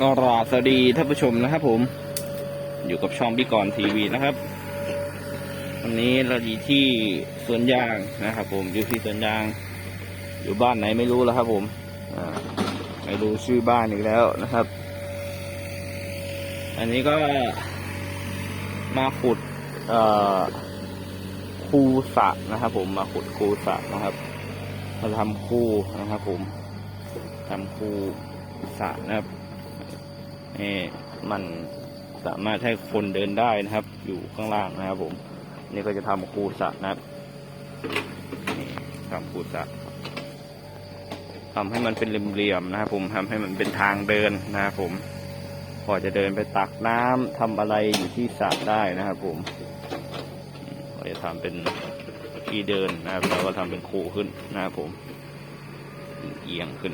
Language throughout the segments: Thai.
ก็รอสวัสดีท่านผู้ชมนะครับผม อยู่กับช่องพี่กรณ์ทีวีนะครับ วันนี้เราอยู่ที่สวนยางนะครับ ผมอยู่ที่สวนยาง อยู่บ้านไหนไม่รู้แล้วครับ ผมไม่รู้ชื่อบ้านอีกแล้วนะครับ อันนี้ก็มาขุดคูสระนะครับ ผมมาขุดคูสระนะครับมาทำคูนะครับ ผมทำคูสระนะครับ นี่มันสามารถให้คนเดินได้นะครับ อยู่ข้างล่างนะครับ ผม นี่ก็จะทำคูสระนะครับนี่ทำคูสระทำให้มันเป็นเหลี่ยมๆนะครับผมทำให้มันเป็นทางเดินนะครับผมพอจะเดินไปตักน้ำทำอะไรอยู่ที่สระได้นะครับผมก็จะทำเป็นที่เดินนะครับแล้วก็ทำเป็นคูขึ้นนะครับผมเอียงขึ้น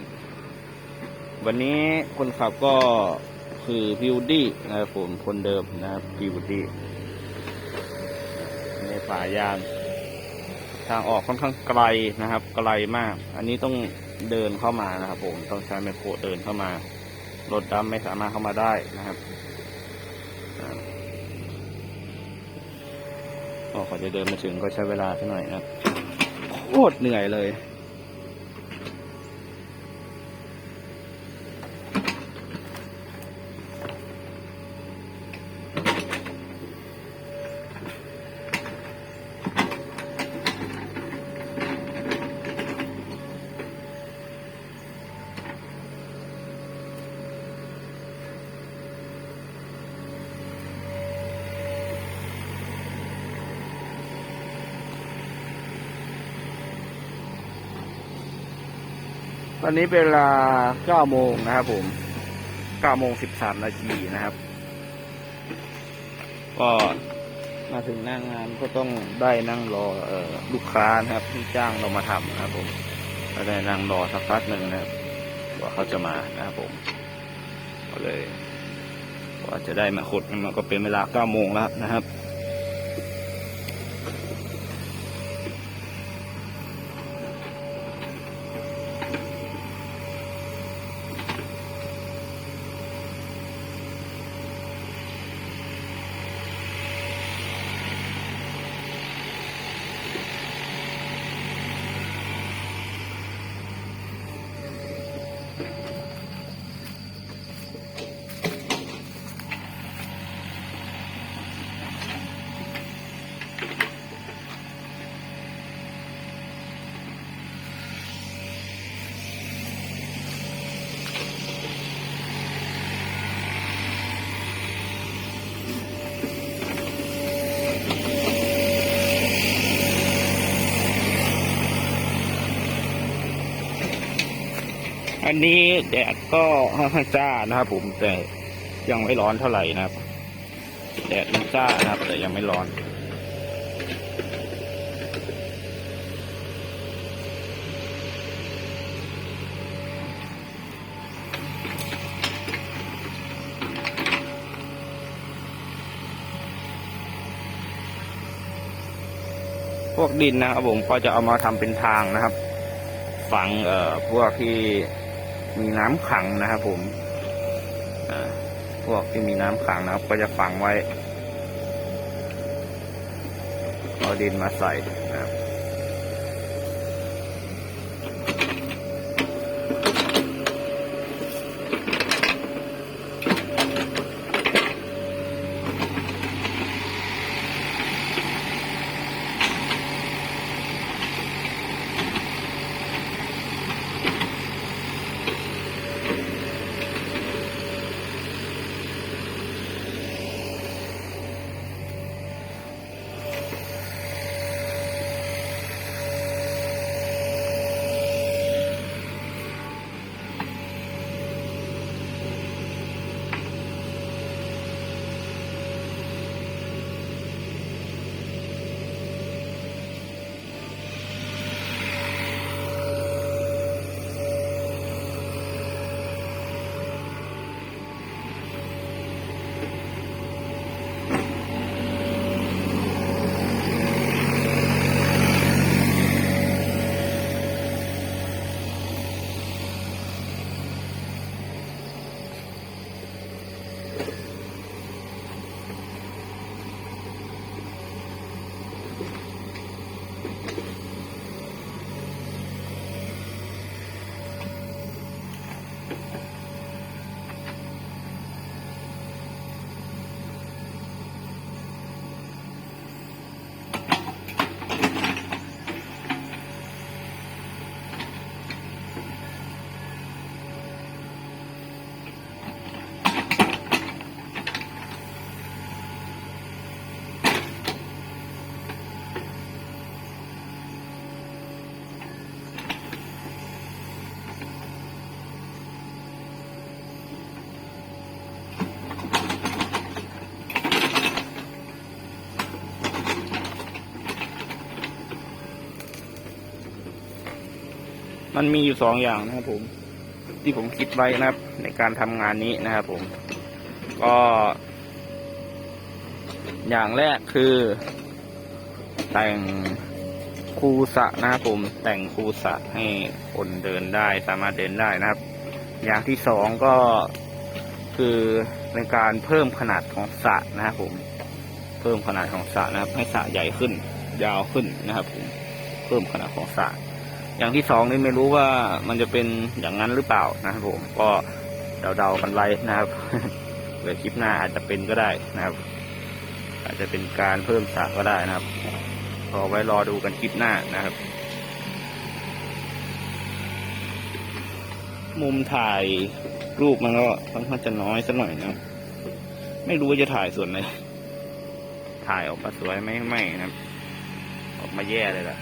วันนี้คนขับก็ คือพิวดี้นะครับผมคนเดิมนะครับพิวดี้ในป่ายางทางออกค่อนข้างไกลนะครับ ไกลมาก อันนี้ต้องเดินเข้ามานะครับ ผมต้องใช้แมโครเดินเข้ามารถดำไม่สามารถเข้ามาได้นะครับก็ขอจะเดินมาถึงก็ใช้เวลาสักหน่อยนะโคตรเหนื่อยเลย ตอนนี้เป็นเวลา9โมงนะครับผม9โมง13นาทีนะครับ ก็มาถึงหน้างงานก็ต้องได้นั่งรอออลูกค้านะครับที่จ้างเรามาทำนะครับ ผมก็ได้นั่งรอสักพักหนึ่งนะครับว่าเขาจะมานะครับผมก็เลยว่าจะได้มาขุดมันก็เป็นเวลา9โมงแล้วนะครับ อันนี้แดดก็จ้านะครับผมแต่ยังไม่ร้อนเท่าไหร่นะครับ แดดมันจ้านะครับ แต่ยังไม่ร้อนพวกดินนะครับผมก็จะเอามาทำเป็นทางนะครับ ฝังเอ่อพวกที่ มีน้ำขังนะครับผมพวกที่มีน้ำขังนะครับ ก็จะฝังไว้ เอาดินมาใส่นะครับ มันมีอยู่สองอย่างนะครับผมที่ผมคิดไว้นะครับ ในการทำงานนี้นะครับผม ก็ อย่างแรกคือ แต่งคูสะนะครับผม แต่งคูสะให้คนเดินได้สามารถเดินได้นะครับ อย่างที่สองก็คือในการเพิ่มขนาดของสระนะครับผม เพิ่มขนาดของสระนะครับ ให้สระใหญ่ขึ้น ยาวขึ้นนะครับผม เพิ่มขนาดของสระ อย่างที่สองนี่ไม่รู้ว่ามันจะเป็นอย่างนั้นหรือเปล่านะครับผมก็เดาๆกันไว้นะครับเดี๋ยวคลิปหน้าอาจจะเป็นก็ได้นะครับ อาจจะเป็นการเพิ่มสระก็ได้นะครับรอไว้รอดูกันคลิปหน้านะครับ มุมถ่ายรูปมันก็ค่อนข้างจะน้อยสักหน่อยนะครับไม่รู้ว่าจะถ่ายส่วนไหนถ่ายออกมาสวยไหมไม่นะครับออกมาแย่เลยล่ะ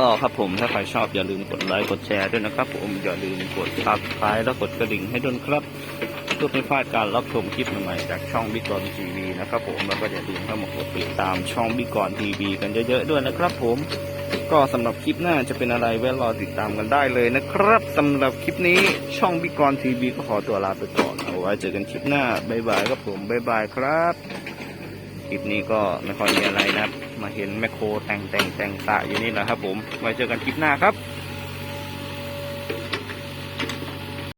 ก็ครับผมถ้าใครชอบอย่าลืมกดไลค์กดแชร์ด้วยนะครับ ผมอย่าลืมกดซับสไครต์แล้วกดกระดิ่งให้ด้วยครับเพื่อไม่พลาดการรับชมคลิปใหม่ๆจากช่องบิ๊กกอนทีวีนะครับผมแล้วก็อย่าลืมเข้ามากดติดตามช่องบิ๊กกอนทีวีกันเยอะๆด้วยนะครับ ผม ก็สำหรับคลิปหน้าจะเป็นอะไรไว้รอติดตามกันได้เลยนะครับสำหรับคลิปนี้ช่องบิ๊กกอนทีวีก็ขอตัวลาไปก่อนเอาไว้เจอกันคลิปหน้าบ๊ายบายครับผมบ๊ายบายครับคลิปนี้ก็ไม่ค่อยมีอะไรนะครับ มาเห็นแมคโครแต่งแต่งแต่งสะอยู่นี่แหละครับผมไว้เจอกันคลิปหน้าครับ